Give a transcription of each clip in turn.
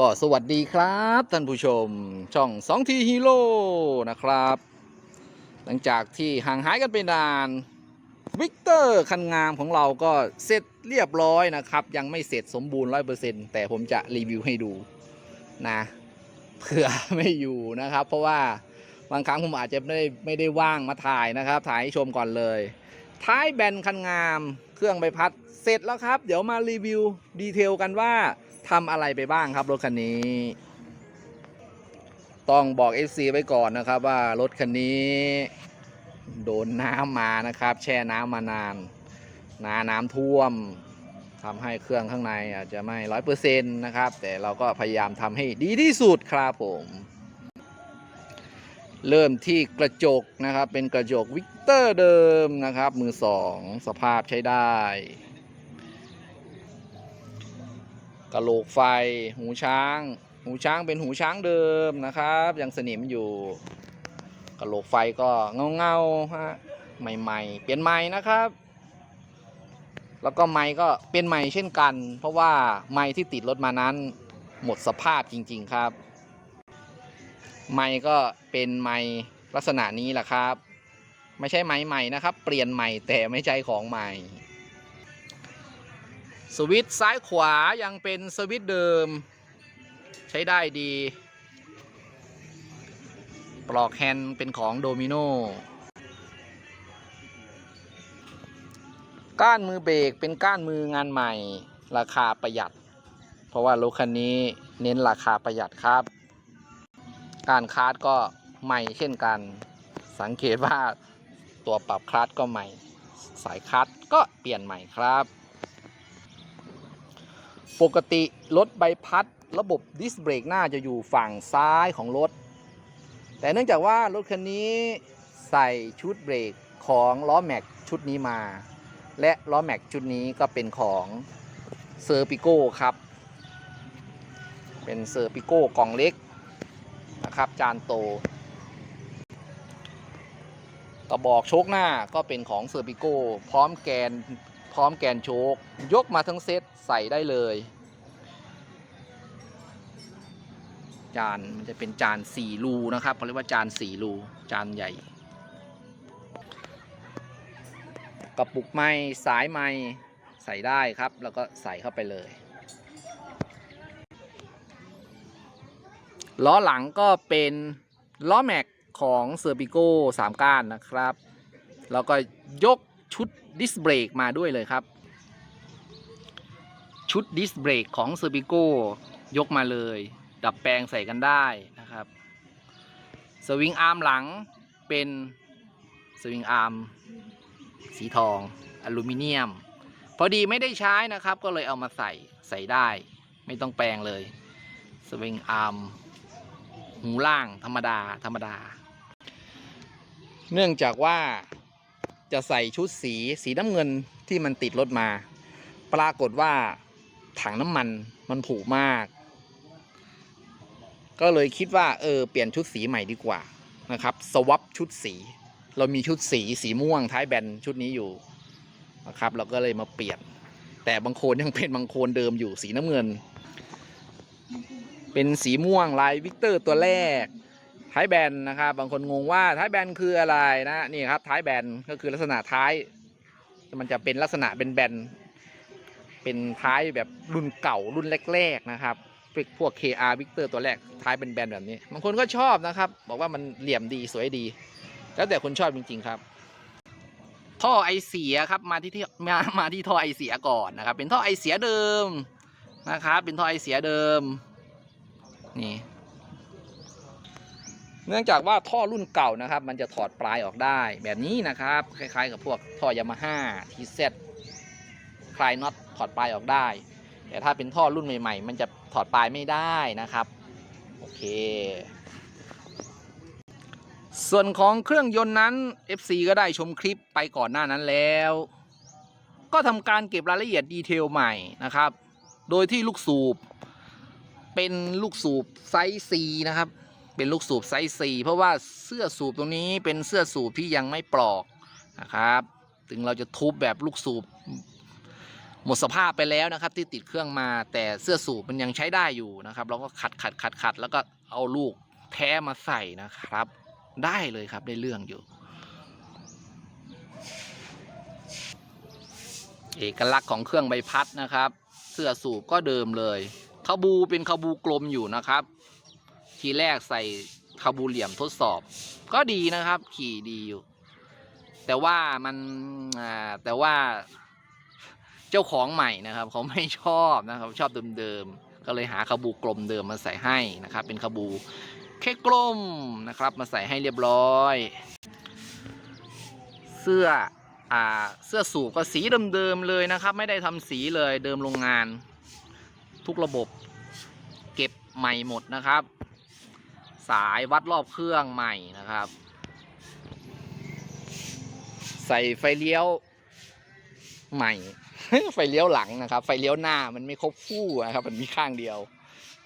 ก็สวัสดีครับท่านผู้ชมช่อง2ทีฮีโร่นะครับ หลังจากที่ห่างหายกันไปนานวิกเตอร์คันงามของเราก็เสร็จเรียบร้อยนะครับ ยังไม่เสร็จสมบูรณ์100%แต่ผมจะรีวิวให้ดูนะเผื่อไม่อยู่นะครับ เพราะว่าบางครั้งผมอาจจะไม่ได้ไม่ได้ว่างมาถ่ายนะครับ ถ่ายให้ชมก่อนเลย ท้ายแบนคันงามเครื่องใบพัดเสร็จแล้วครับ เดี๋ยวมารีวิวดีเทลกันว่า ทำอะไรไปบ้างครับรถคันนี้ ต้องบอก FC ไว้ก่อนนะครับว่ารถคันนี้ โดนน้ำมานะครับ แช่น้ำมานานนาน้ำท่วมทำให้เครื่องข้างในอาจจะไม่ร้อยเปอร์เซ็นต์นะครับ แต่เราก็พยายามทำให้ดีที่สุดครับผม เริ่มที่กระจกนะครับ เป็นกระจกวิกเตอร์เดิมนะครับ มือสองสภาพใช้ได้ กระโหลกไฟ หูช้าง หูช้างเป็นหูช้างเดิมนะครับ ยังสนิมอยู่กระโหลกไฟก็เงาเงาฮะใหม่ๆ เปลี่ยนใหม่นะครับ แล้วก็ไม้ก็เป็นใหม่เช่นกัน เพราะว่าไม้ที่ติดรถมานั้น หมดสภาพจริง ๆครับ ไม้ก็เป็นไม้ลักษณะนี้แหละครับ ไม่ใช่ไม้ใหม่นะครับ เปลี่ยนใหม่แต่ไม่ใช่ของใหม่ สวิตซ้ายขวายังเป็นสวิตเดิม ใช้ได้ดี ปลอกแฮนด์เป็นของโดมิโนก้านมือเบรกเป็นก้านมืองานใหม่ ราคาประหยัด เพราะว่ารถคันนี้เน้นราคาประหยัดครับ การคาร์ดก็ใหม่เช่นกัน สังเกตว่าตัวปรับคลัตช์ก็ใหม่ สายคลัตช์ก็เปลี่ยนใหม่ครับ ปกติรถใบพัด ระบบดิสเบรกหน้าจะอยู่ฝั่งซ้ายของรถ แต่เนื่องจากว่ารถคันนี้ใส่ชุดเบรกของล้อแม็กชุดนี้มา และล้อแม็กชุดนี้ก็เป็นของเซอร์ปิโก้ครับ เป็นเซอร์ปิโก้กล่องเล็กนะครับจานโตกระบอกโชคหน้าก็เป็นของเซอร์ปิโก้พร้อมแกน พร้อมแกนโชคยกมาทั้งเซตใส่ได้เลย จานมันจะเป็นจานสี่รูนะครับเขาเรียกว่าจานสี่รูจานใหญ่ กระปุกไม้สายไม้ใส่ได้ครับ แล้วก็ใส่เข้าไปเลยล้อหลังก็เป็นล้อแม็กของเซอร์ปิโก้สามก้านนะครับ แล้วก็ยก ชุดดิสเบรกมาด้วยเลยครับ ชุดดิสเบรกของเซอร์ปิโกยกมาเลย ดับแปลงใส่กันได้นะครับสวิงอาร์มหลังเป็นสวิงอาร์มสีทองอลูมิเนียม พอดีไม่ได้ใช้นะครับ ก็เลยเอามาใส่ใส่ได้ ไม่ต้องแปลงเลยสวิงอาร์มหูล่างธรรมดาธรรมดา เนื่องจากว่า จะใส่ชุดสีสีน้ำเงินที่มันติดรถมา ปรากฏว่าถังน้ำมันมันผุมาก ก็เลยคิดว่าเออเปลี่ยนชุดสีใหม่ดีกว่านะครับสวับชุดสี เรามีชุดสีสีม่วงท้ายแบนชุดนี้อยู่นะครับ เราก็เลยมาเปลี่ยน แต่บางโคนยังเป็นบางโคนเดิมอยู่สีน้ำเงิน เป็นสีม่วงลายวิกเตอร์ตัวแรก ท้ายแบนนะครับ บางคนงงว่าท้ายแบนคืออะไรนะนี่ครับท้ายแบนก็คือลักษณะท้าย มันจะเป็นลักษณะเป็นแบนเป็นท้ายแบบรุ่นเก่ารุ่นแรก ๆนะครับพวก KR Victor ตัวแรกท้ายเป็นแบนแบบนี้บางคนก็ชอบนะครับ บอกว่ามันเหลี่ยมดีสวยดี แล้วแต่คนชอบจริง ๆครับ ท่อไอเสียครับมาที่ที่มามาที่ท่อไอเสียก่อนนะครับ เป็นท่อไอเสียเดิมนะครับ เป็นท่อไอเสียเดิมนี่ เนื่องจากว่าท่อรุ่นเก่านะครับ มันจะถอดปลายออกได้แบบนี้นะครับ คล้ายๆ กับพวกท่อยามาฮ่าทีเซตคลายน็อตถอดปลายออกได้ แต่ถ้าเป็นท่อรุ่นใหม่ ๆ มันจะถอดปลายไม่ได้นะครับ โอเค ส่วนของเครื่องยนต์นั้น FC ก็ได้ชมคลิปไปก่อนหน้านั้นแล้ว ก็ทำการเก็บรายละเอียดดีเทลใหม่นะครับ โดยที่ลูกสูบ เป็นลูกสูบไซส์ C นะครับ เป็นลูกสูบไซส์4เพราะว่าเสื้อสูบตรงนี้เป็นเสื้อสูบที่ยังไม่ปลอกนะครับ ถึงเราจะทุบแบบลูกสูบหมดสภาพไปแล้วนะครับ ที่ติดเครื่องมาแต่เสื้อสูบมันยังใช้ได้อยู่นะครับ เราก็ขัดขัดขัดขัดแล้วก็เอาลูกแท้มาใส่นะครับ ได้เลยครับได้เรื่องอยู่ เอกลักษณ์ของเครื่องใบพัดนะครับ เสื้อสูบก็เดิมเลยขบูเป็นขบูกลมอยู่นะครับ ทีแรกใส่ขบูเหลี่ยมทดสอบ ก็ดีนะครับ ขี่ดีอยู่ แต่ว่ามันแต่ว่าเจ้าของใหม่นะครับ เขาไม่ชอบนะครับ ชอบเดิมๆก็เลยหาขบูกลมเดิมมาใส่ให้นะครับ เป็นขบูแค่กลมนะครับ มาใส่ให้เรียบร้อย เสื้ออ่าเสื้อสูบก็สีเดิมๆเลยนะครับ ไม่ได้ทำสีเลยเดิมโรงงาน ทุกระบบ เก็บใหม่หมดนะครับ สายวัดรอบเครื่องใหม่นะครับ ใส่ไฟเลี้ยวใหม่ ไฟเลี้ยวหลังนะครับ ไฟเลี้ยวหน้ามันไม่ครบคู่นะครับ มันมีข้างเดียว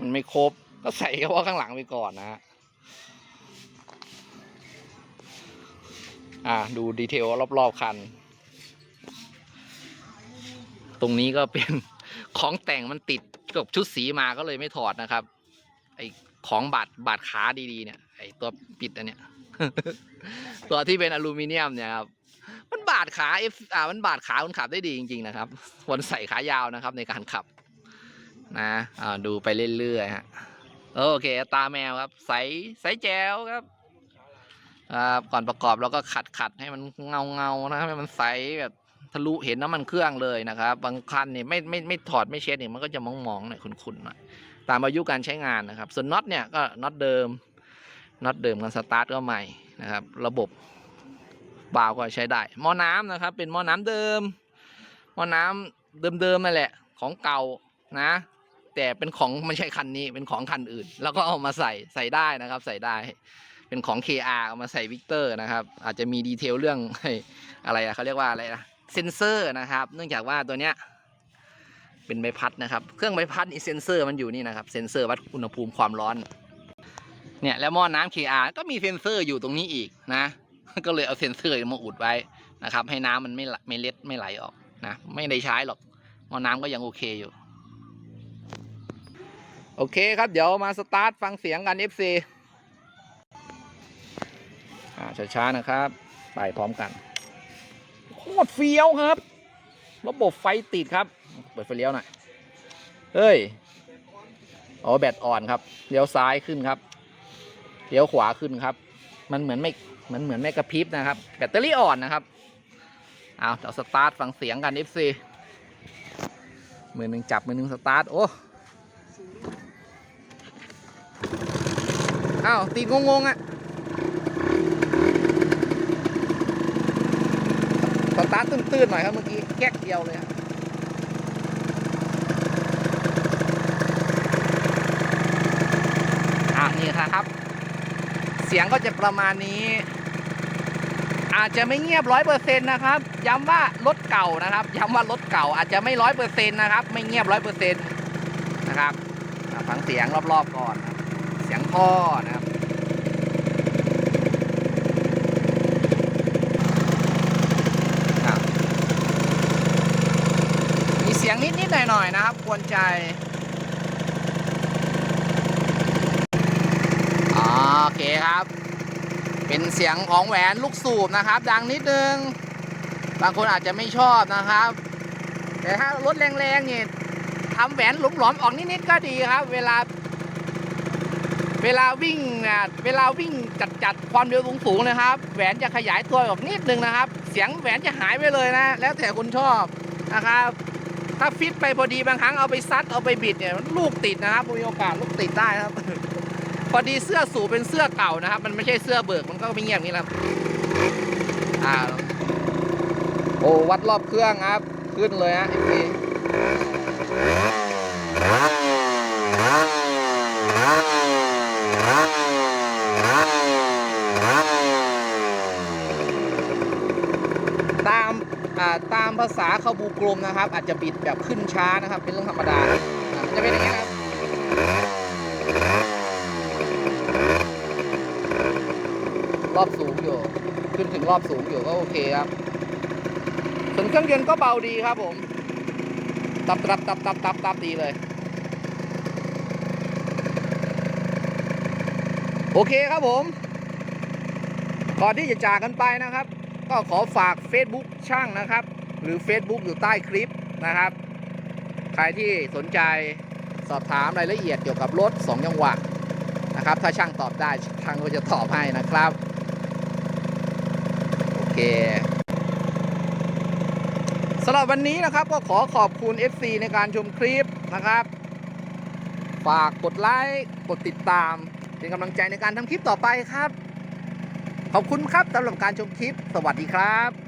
มันไม่ครบ ก็ใส่เฉพาะข้างหลังไปก่อนนะฮะอ่าดูดีเทลรอบๆคัน ตรงนี้ก็เป็นของแต่งมันติดกับชุดสีมาก็เลยไม่ถอดนะครับ ไอ ของบาดบาดขาดีๆเนี่ยไอตัวปิดอันเนี้ยตัวที่เป็นอลูมิเนียมเนี่ยครับมันบาดขาเอฟอ่ามันบาดขาคนขับได้ดีจริง ๆ นะครับควรใส่ขายาวนะครับในการขับ นะอ่าดูไปเรื่อยๆฮะโอเค ตาแมวครับ ใสใสแจ๋วครับอ่าก่อนประกอบเราก็ขัดขัดให้มันเงาเงานะครับให้มันใสแบบทะลุเห็นน้ำมันเครื่องเลยนะครับ บางคันเนี่ยไม่ไม่ไม่ถอดไม่เช็ดเนี่ยมันก็จะมองๆหน่อยขุนๆหน่อย ตามอายุการใช้งานนะครับ ส่วนน็อตเนี่ยก็น็อตเดิมน็อตเดิมกันสตาร์ทก็ใหม่นะครับ ระบบบาวก็ใช้ได้หม้อน้ำนะครับ เป็นหม้อน้ำเดิมหม้อน้ำเดิมๆนั่นแหละ ของเก่านะ แต่เป็นของไม่ใช่คันนี้เป็นของคันอื่น แล้วก็เอามาใส่ใส่ได้นะครับ ใส่ได้เป็นของ KR เอามาใส่วิกเตอร์นะครับ อาจจะมีดีเทลเรื่องอะไรอะเขาเรียกว่าอะไรนะเซนเซอร์นะครับ เนื่องจากว่าตัวเนี้ย เป็นใบพัดนะครับ เครื่องใบพัดนี่เซนเซอร์มันอยู่นี่นะครับ เซนเซอร์วัดอุณหภูมิความร้อน เนี่ยแล้วหม้อน้ำ KR ก็มีเซนเซอร์อยู่ตรงนี้อีกนะ ก็เลยเอาเซนเซอร์มาอุดไว้นะครับ ให้น้ำมันไม่ไหลไม่เล็ดไม่ไหลออกนะ ไม่ได้ใช้หรอกหม้อน้ำก็ยังโอเคอยู่ โอเคครับเดี๋ยวมาสตาร์ทฟังเสียงกัน FC อ่าช้าๆนะครับ ไปพร้อมกันโคตรเฟี้ยวครับ ระบบไฟติดครับ เปิดไฟเลี้ยวหน่อย เฮ้ย อ๋อแบตอ่อนครับ เลี้ยวซ้ายขึ้นครับ เลี้ยวขวาขึ้นครับ มันเหมือนไม่มันเหมือนไม่กระพริบนะครับ แบตเตอรี่อ่อนนะครับ เอาเดี๋ยวสตาร์ทฟังเสียงกัน FC มือหนึ่งจับมือหนึ่งสตาร์ท โอ้อ้าวตีงงๆอะ่ะ สตาร์ทตื้นๆหน่อยครับเมื่อกี้แก๊กเดียวเลยอะอะนี่ครับ เสียงก็จะประมาณนี้ อาจจะไม่เงียบร้อยเปอร์เซ็นต์นะครับ ย้ำว่ารถเก่านะครับ ย้ำว่ารถเก่าอาจจะไม่ร้อยเปอร์เซ็นต์นะครับ ไม่เงียบร้อยเปอร์เซ็นต์นะครับฟังเสียงรอบๆก่อน เสียงท่อนะครับ อะมีเสียงนิด ๆ หน่อย ๆ นะครับ กวนใจอ๋อโอเคครับ เป็นเสียงของแหวนลูกสูบนะครับ ดังนิดนึง บางคนอาจจะไม่ชอบนะครับ แต่ถ้ารถแรงๆนี่ทำแหวนหลวมๆออกนิด ๆ ก็ดีครับ เวลา เวลาวิ่งนะเวลาวิ่งจัดจัด ๆ ความเร็วสูง ๆ นะครับ แหวนจะขยายตัวออกนิดนึงนะครับ เสียงแหวนจะหายไปเลยนะ แล้วแต่คุณชอบนะครับ ถ้าฟิตไปพอดีบางครั้งเอาไปซัดเอาไปบิดเนี่ยลูกติดนะครับมีโอกาสลูกติดได้ครับ พอดีเสื้อสูบเป็นเสื้อเก่านะครับ มันไม่ใช่เสื้อเบิกมันก็ไม่เงียบอย่างนี้แหละอ่าโอ้วัดรอบเครื่องครับ ขึ้นเลยฮะอีกทีตามอ่าตาม ภาษาขบูกลมนะครับ อาจจะบิดแบบขึ้นช้านะครับ เป็นเรื่องธรรมดามันจะเป็นอย่างนี้ครับรอบสูงอยู่ ขึ้นถึงรอบสูงอยู่ก็โอเคครับ ส่วนเครื่องยนต์ก็เบาดีครับผม ตับตับตับตับตับตับดีเลย โอเคครับผม ก่อนที่จะจากกันไปนะครับ ก็ขอฝาก Facebook ช่างนะครับ หรือ Facebook อยู่ใต้คลิปนะครับ ใครที่สนใจสอบถามรายละเอียดเกี่ยวกับรถ2จังหวะนะครับ ถ้าช่างตอบได้ช่างก็จะตอบให้นะครับ โอเคสำหรับวันนี้นะครับก็ขอขอบคุณ FC ในการชมคลิปนะครับ ฝากกดไลค์กดติดตาม เป็นกำลังใจในการทำคลิปต่อไปครับ ขอบคุณครับสำหรับการชมคลิป สวัสดีครับ